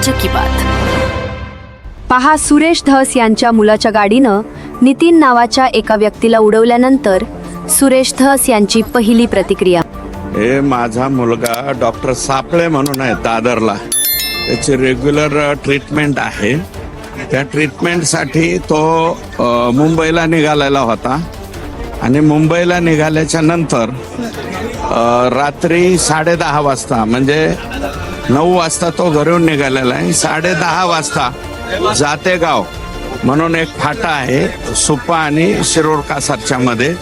राज्य की बात. पहा सुरेश धस यांच्या मुलाच्या गाडीनं नितीन नावाच्या एका व्यक्तीला उडवल्यानंतर सुरेश धस यांची पहिली प्रतिक्रिया. हे माझा मुलगा डॉक्टर सापळे म्हणून आहे दादरला. त्याची रेग्युलर ट्रीटमेंट आहे. त्या ट्रीटमेंटसाठी तो मुंबईला निघालेला होता. आणि मुंबईला निघाल्याच्या नंतर रात्री साडे दहा वाजता म्हणजे नऊ वाजता तो घरून निघालेला आहे. साडे दहा वाजता जातेगाव म्हणून एक फाटा आहे सुप्पा आणि शिरोड कासारच्या मध्ये.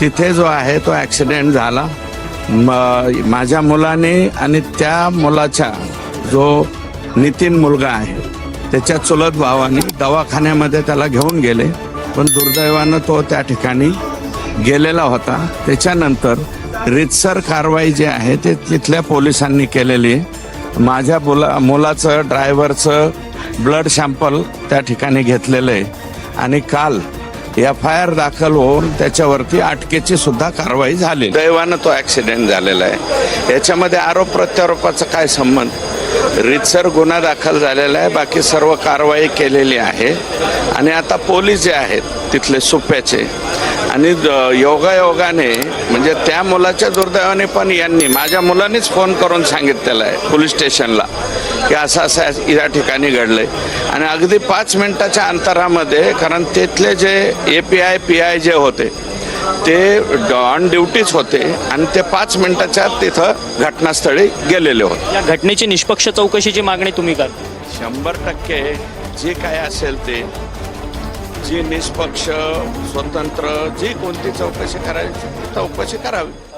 तिथे जो आहे तो ॲक्सिडेंट झाला. माझ्या मुलाने आणि त्या मुलाच्या जो नितीन मुलगा आहे त्याच्या चुलत भावाने दवाखान्यामध्ये त्याला घेऊन गेले. पण दुर्दैवानं तो त्या ठिकाणी गेलेला होता. त्याच्यानंतर रितसर कारवाई जी आहे ते तिथल्या पोलिसांनी केलेली आहे. माझ्या मुला मुलाचं ड्रायव्हरचं ब्लड सॅम्पल त्या ठिकाणी घेतलेलं आहे. आणि काल एफ आय आर दाखल होऊन त्याच्यावरती अटकेची सुद्धा कारवाई झाली. दैवानं तो ऍक्सिडेंट झालेला आहे. याच्यामध्ये आरोप प्रत्यारोपाचा काय संबंध? रितसर गुन्हा दाखल झालेला आहे. बाकी सर्व कारवाई केलेली आहे. आणि आता पोलीस जे आहेत तिथले सुप्याचे आणि योगायोगाने म्हणजे त्या मुलाच्या दुर्दैवाने पण यांनी माझ्या मुलानेच फोन करून सांगितलेलं आहे पोलीस स्टेशनला की असं असं या ठिकाणी घडलंय. आणि अगदी पाच मिनिटाच्या अंतरामध्ये कारण तिथले जे A P I P I जे होते ते ऑन ड्युटीच होते आणि ते पाच मिनिटाच्या तिथं घटनास्थळी गेलेले होते. या घटनेची निष्पक्ष चौकशीची मागणी तुम्ही करता? शंभर टक्के जे काय असेल ते जी निष्पक्ष स्वतंत्र जी कोणती चौकशी करायची चौकशी करावी.